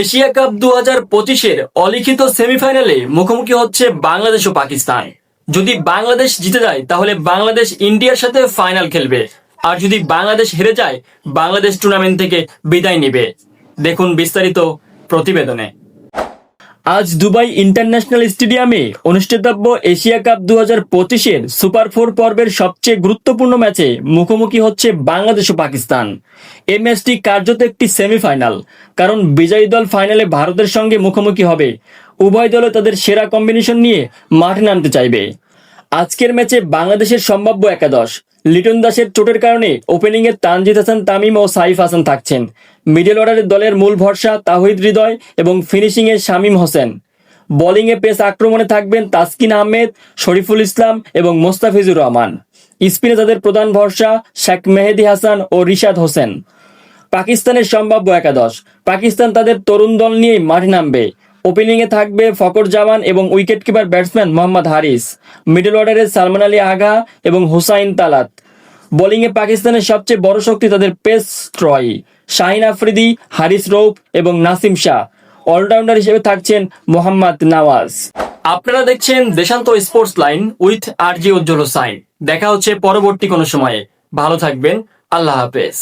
Asia cup দু হাজার পঁচিশের অলিখিত সেমিফাইনালে মুখোমুখি হচ্ছে বাংলাদেশ ও পাকিস্তান। যদি বাংলাদেশ জিতে যায়, তাহলে বাংলাদেশ ইন্ডিয়ার সাথে ফাইনাল খেলবে। আর যদি বাংলাদেশ হেরে যায়, বাংলাদেশ টুর্নামেন্ট থেকে বিদায় নিবে। দেখুন বিস্তারিত প্রতিবেদনে। আজ দুবাই ইন্টারন্যাশনাল স্টেডিয়ামে অনুষ্ঠিতব্য এশিয়া কাপ দু হাজার পঁচিশের সুপার ফোর পর্বের সবচেয়ে গুরুত্বপূর্ণ ম্যাচে মুখোমুখি হচ্ছে বাংলাদেশ ও পাকিস্তান। এই ম্যাচটি কার্যত একটি সেমিফাইনাল, কারণ বিজয়ী দল ফাইনালে ভারতের সঙ্গে মুখোমুখি হবে। উভয় দলও তাদের সেরা কম্বিনেশন নিয়ে মাঠে নামতে চাইবে। আজকের ম্যাচে বাংলাদেশের সম্ভাব্য একাদশ। লিটন দাসের চোটের কারণে ওপেনিংয়ে তানজিদ হাসান, তামিম ও সাইফ হাসান থাকছেন। মিডল অর্ডারের দলের মূল ভরসা তাহিদ হৃদয় এবং ফিনিশিংয়ে শামীম হোসেন। বোলিংয়ে পেস আক্রমণে থাকবেন তাসকিন আহমেদ, শরীফুল ইসলাম এবং মোস্তাফিজুর রহমান। স্পিনে তাদের প্রধান ভরসা শেখ মেহেদি হাসান ও রিশাদ হোসেন। পাকিস্তানের সম্ভাব্য একাদশ। পাকিস্তান তাদের তরুণ দল নিয়ে মাঠে নামবে। ওপেনিংয়ে থাকবে ফকর জামান এবং wicket keeper batsman Mohammad Haris middle অর্ডারে সালমান আলী আগা এবং হুসাইন তালাত। বোলিংয়ে পাকিস্তানের সবচেয়ে বড় শক্তি তাদের পেস ট্রয় শাহিন আফ্রিদি, হারিস রৌফ এবং নাসিম শাহ। অলরাউন্ডার হিসেবে থাকছেন মোহাম্মদ নওয়াজ। আপনারা দেখছেন Deshanta sports line with R J Ujjal Hossain দেখা হচ্ছে পরবর্তী কোনো সময়ে। ভালো থাকবেন। আল্লাহ হাফেজ।